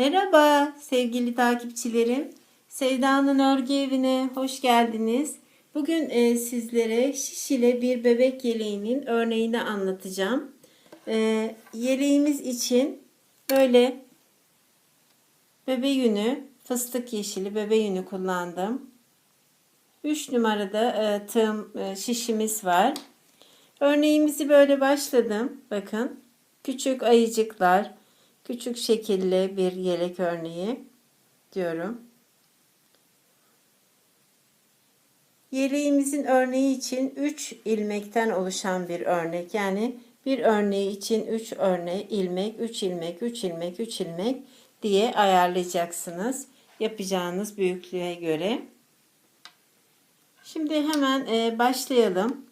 Merhaba sevgili takipçilerim. Sevda'nın örgü evine hoş geldiniz. Bugün e, sizlere şişile bir bebek yeleğinin örneğini anlatacağım. E, yeleğimiz için böyle bebe yünü, fıstık yeşili bebe yünü kullandım. 3 numarada e, tığım e, şişimiz var. Örneğimizi böyle başladım. Bakın küçük ayıcıklar, küçük şekilli bir yelek örneği diyorum. Yeleğimizin örneği için 3 ilmekten oluşan bir örnek. Yani bir örneği için 3 örnek ilmek, 3 ilmek, 3 ilmek, 3 ilmek diye ayarlayacaksınız. Yapacağınız büyüklüğe göre. Şimdi hemen e, başlayalım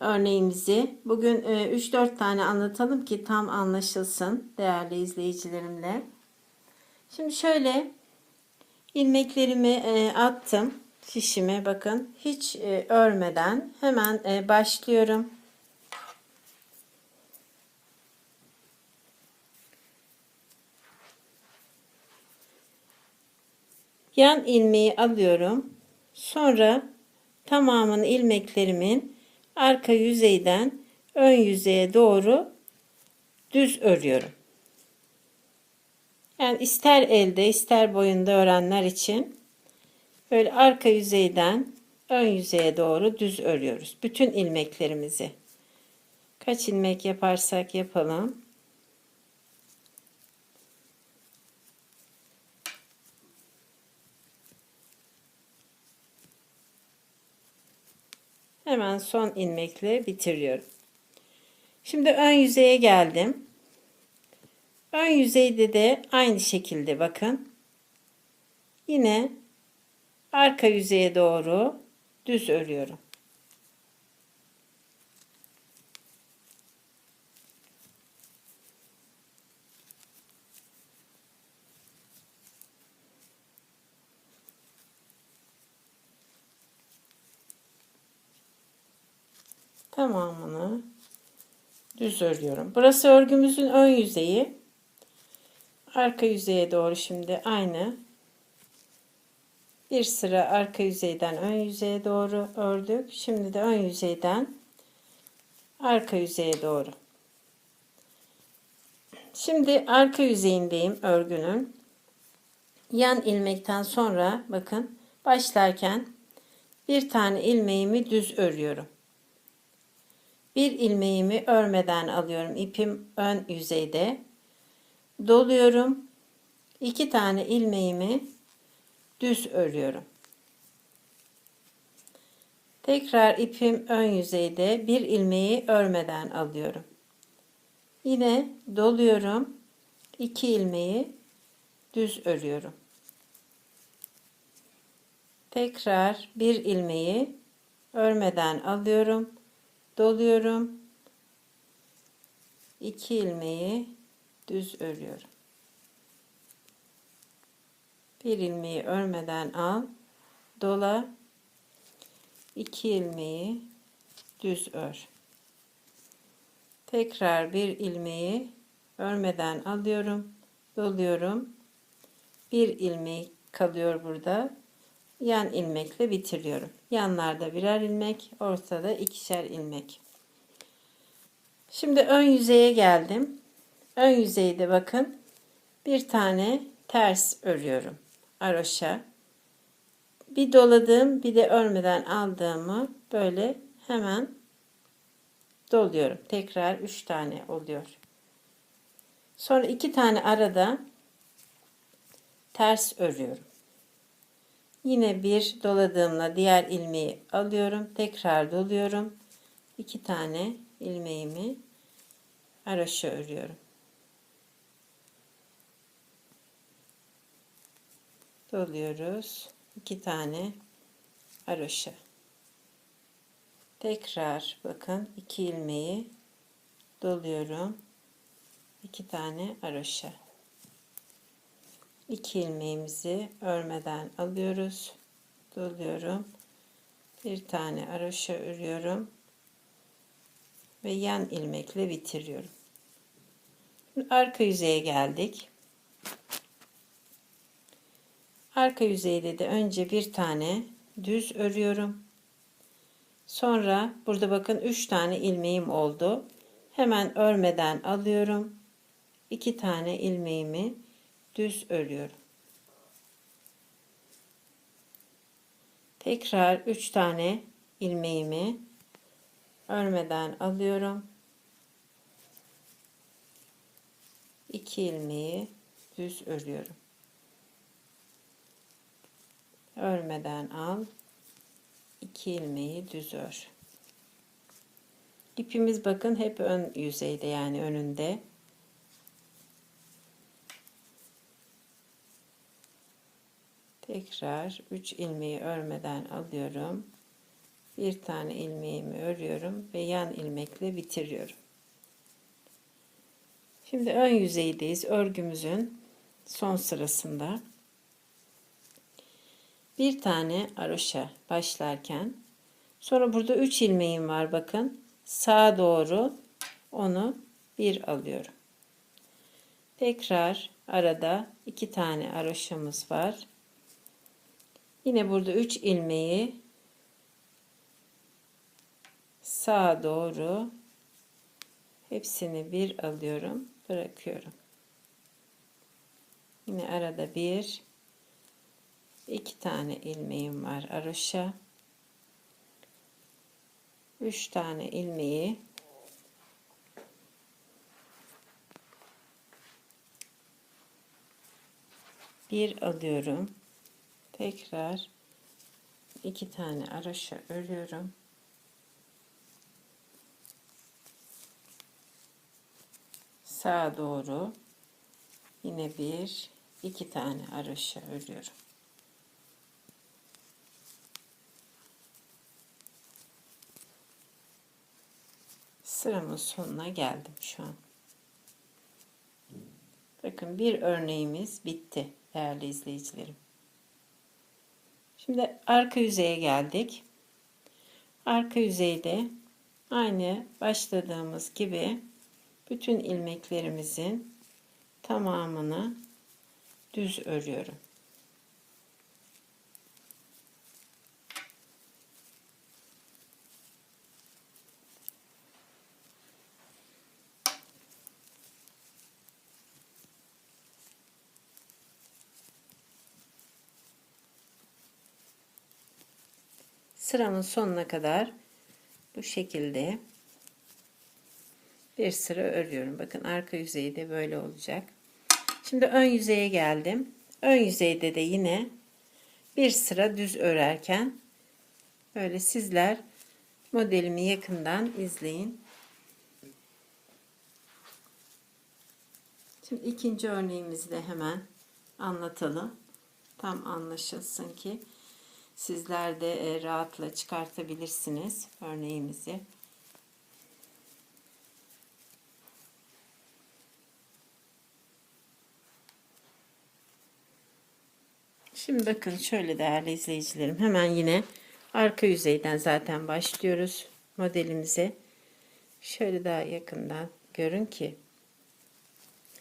örneğimizi. Bugün 3-4 e, tane anlatalım ki tam anlaşılsın değerli izleyicilerimle. Şimdi şöyle ilmeklerimi e, attım şişime bakın. Hiç e, örmeden hemen başlıyorum. Yan ilmeği alıyorum. Sonra tamamını ilmeklerimin arka yüzeyden ön yüzeye doğru düz örüyorum. Yani ister elde ister boyunda örenler için böyle arka yüzeyden ön yüzeye doğru düz örüyoruz. Bütün ilmeklerimizi. Kaç ilmek yaparsak yapalım. Hemen son ilmekle bitiriyorum. Şimdi ön yüzeye geldim. Ön yüzeyde de aynı şekilde bakın. Yine arka yüzeye doğru düz örüyorum. Tamamını düz örüyorum. Burası örgümüzün ön yüzeyi. Arka yüzeye doğru şimdi aynı. Bir sıra arka yüzeyden ön yüzeye doğru ördük. Şimdi de ön yüzeyden arka yüzeye doğru. Şimdi arka yüzeyindeyim örgünün. Yan ilmekten sonra bakın başlarken bir tane ilmeğimi düz örüyorum. Bir ilmeğimi örmeden alıyorum. İpim ön yüzeyde. Doluyorum. İki tane ilmeğimi düz örüyorum. Tekrar ipim ön yüzeyde bir ilmeği örmeden alıyorum. Yine doluyorum. İki ilmeği düz örüyorum. Tekrar bir ilmeği örmeden alıyorum doluyorum. 2 ilmeği düz örüyorum. Bir ilmeği örmeden al, dola. 2 ilmeği düz ör. Tekrar bir ilmeği örmeden alıyorum, doluyorum. Bir ilmeği kalıyor burada yan ilmekle bitiriyorum. Yanlarda birer ilmek, ortada ikişer ilmek. Şimdi ön yüzeye geldim. Ön yüzeyde bakın bir tane ters örüyorum. Aroşa. Bir doladığım bir de örmeden aldığımı böyle hemen doluyorum. Tekrar 3 tane oluyor. Sonra iki tane arada ters örüyorum. Yine bir doladığımla diğer ilmeği alıyorum. Tekrar doluyorum. İki tane ilmeğimi haroşa örüyorum. Doluyoruz. İki tane haroşa. Tekrar bakın iki ilmeği doluyorum. İki tane haroşa. 2 ilmeğimizi örmeden alıyoruz. Doluyorum. Bir tane aroşa örüyorum. Ve yan ilmekle bitiriyorum. Arka yüzeye geldik. Arka yüzeyde de önce bir tane düz örüyorum. Sonra burada bakın 3 tane ilmeğim oldu. Hemen örmeden alıyorum. 2 tane ilmeğimi düz örüyorum. Tekrar 3 tane ilmeğimi örmeden alıyorum. 2 ilmeği düz örüyorum. Örmeden al. 2 ilmeği düz ör. İpimiz bakın hep ön yüzeyde yani önünde. Tekrar 3 ilmeği örmeden alıyorum. Bir tane ilmeğimi örüyorum ve yan ilmekle bitiriyorum. Şimdi ön yüzeydeyiz. Örgümüzün son sırasında. Bir tane aroşa başlarken sonra burada 3 ilmeğim var bakın. Sağa doğru onu bir alıyorum. Tekrar arada iki tane aroşamız var. Yine burada 3 ilmeği sağa doğru hepsini bir alıyorum, bırakıyorum. Yine arada bir iki tane ilmeğim var aroşa. Üç tane ilmeği bir alıyorum tekrar iki tane araşa örüyorum. Sağa doğru yine bir iki tane araşa örüyorum. Sıramın sonuna geldim şu an. Bakın bir örneğimiz bitti değerli izleyicilerim Şimdi arka yüzeye geldik. Arka yüzeyde aynı başladığımız gibi bütün ilmeklerimizin tamamını düz örüyorum. Sıramın sonuna kadar bu şekilde bir sıra örüyorum. Bakın arka yüzeyi de böyle olacak. Şimdi ön yüzeye geldim. Ön yüzeyde de yine bir sıra düz örerken böyle sizler modelimi yakından izleyin. Şimdi ikinci örneğimizi de hemen anlatalım. Tam anlaşılsın ki Sizler de e, rahatla çıkartabilirsiniz örneğimizi. Şimdi bakın şöyle değerli izleyicilerim hemen yine arka yüzeyden zaten başlıyoruz modelimize. Şöyle daha yakından görün ki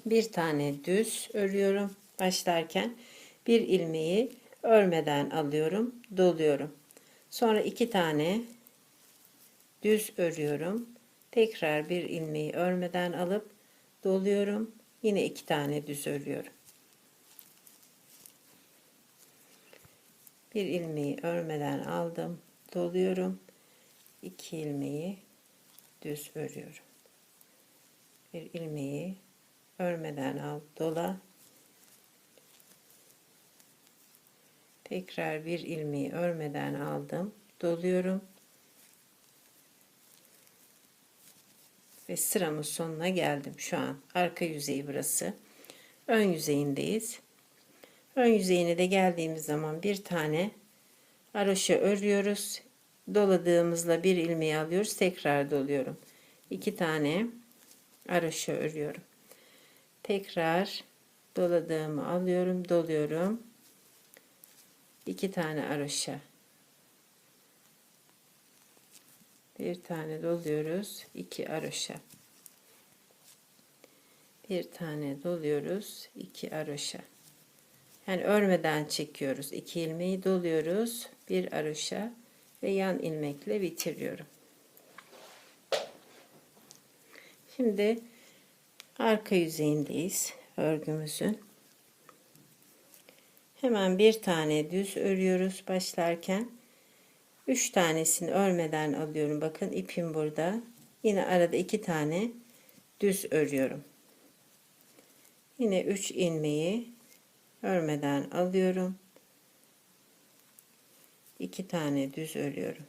bir tane düz örüyorum başlarken bir ilmeği örmeden alıyorum doluyorum. Sonra iki tane düz örüyorum. Tekrar bir ilmeği örmeden alıp doluyorum. Yine iki tane düz örüyorum. Bir ilmeği örmeden aldım doluyorum. İki ilmeği düz örüyorum. Bir ilmeği örmeden al dola tekrar bir ilmeği örmeden aldım. Doluyorum. Ve sıramın sonuna geldim şu an. Arka yüzeyi burası. Ön yüzeyindeyiz. Ön yüzeyine de geldiğimiz zaman bir tane haroşa örüyoruz. Doladığımızla bir ilmeği alıyoruz. Tekrar doluyorum. İki tane haroşa örüyorum. Tekrar doladığımı alıyorum doluyorum iki tane aroşa bir tane doluyoruz iki aroşa bir tane doluyoruz iki aroşa Yani örmeden çekiyoruz. İki ilmeği doluyoruz. Bir aroşa ve yan ilmekle bitiriyorum. Şimdi arka yüzeyindeyiz örgümüzün. Hemen bir tane düz örüyoruz başlarken. Üç tanesini örmeden alıyorum. Bakın ipim burada. Yine arada iki tane düz örüyorum. Yine üç ilmeği örmeden alıyorum. iki tane düz örüyorum.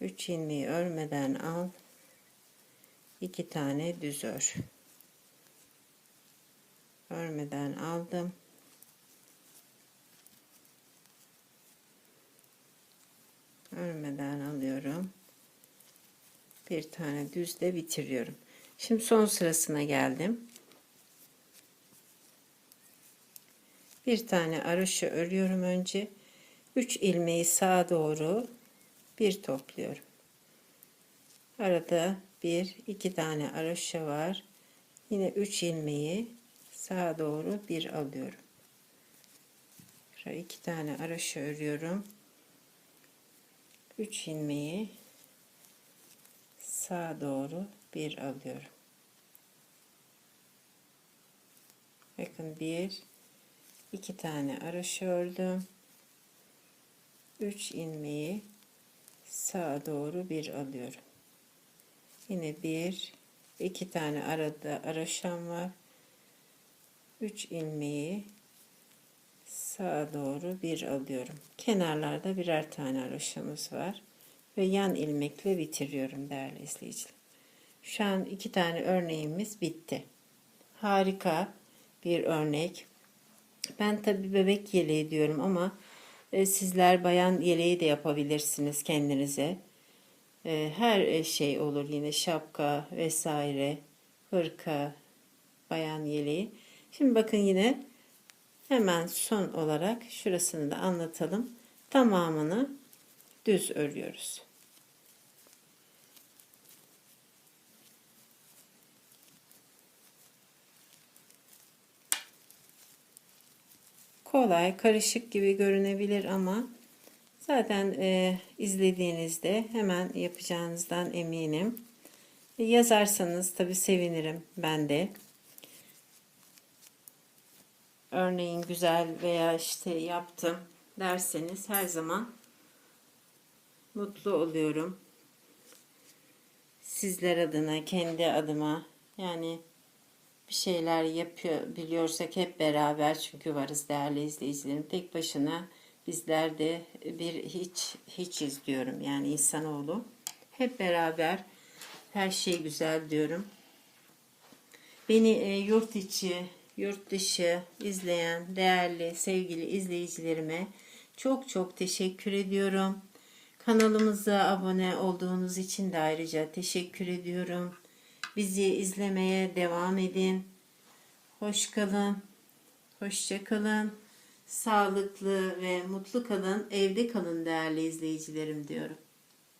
Üç ilmeği örmeden al. iki tane düz ör. Örmeden aldım. Örmeden alıyorum. Bir tane düzle bitiriyorum. Şimdi son sırasına geldim. Bir tane aroşa örüyorum önce. 3 ilmeği sağa doğru bir topluyorum. Arada bir iki tane aroşa var. Yine 3 ilmeği sağa doğru bir alıyorum. Şöyle iki tane aroşa örüyorum. 3 ilmeği sağa doğru bir alıyorum. Bakın bir iki tane araş ördüm. 3 ilmeği sağa doğru bir alıyorum. Yine bir iki tane arada araşam var. 3 ilmeği sağa doğru bir alıyorum. Kenarlarda birer tane roşamız var. Ve yan ilmekle bitiriyorum değerli izleyiciler. Şu an iki tane örneğimiz bitti. Harika bir örnek. Ben tabi bebek yeleği diyorum ama e, sizler bayan yeleği de yapabilirsiniz kendinize. E, her şey olur yine şapka vesaire, hırka, bayan yeleği. Şimdi bakın yine Hemen son olarak şurasını da anlatalım. Tamamını düz örüyoruz. Kolay, karışık gibi görünebilir ama zaten e, izlediğinizde hemen yapacağınızdan eminim. E, yazarsanız tabi sevinirim ben de örneğin güzel veya işte yaptım derseniz her zaman mutlu oluyorum. Sizler adına, kendi adıma yani bir şeyler yapıyor biliyorsak hep beraber çünkü varız değerli izleyicilerim. Tek başına bizler de bir hiç hiç izliyorum yani insanoğlu. Hep beraber her şey güzel diyorum. Beni e, yurt içi yurt dışı izleyen değerli sevgili izleyicilerime çok çok teşekkür ediyorum. Kanalımıza abone olduğunuz için de ayrıca teşekkür ediyorum. Bizi izlemeye devam edin. Hoş kalın. Hoşça kalın. Sağlıklı ve mutlu kalın. Evde kalın değerli izleyicilerim diyorum.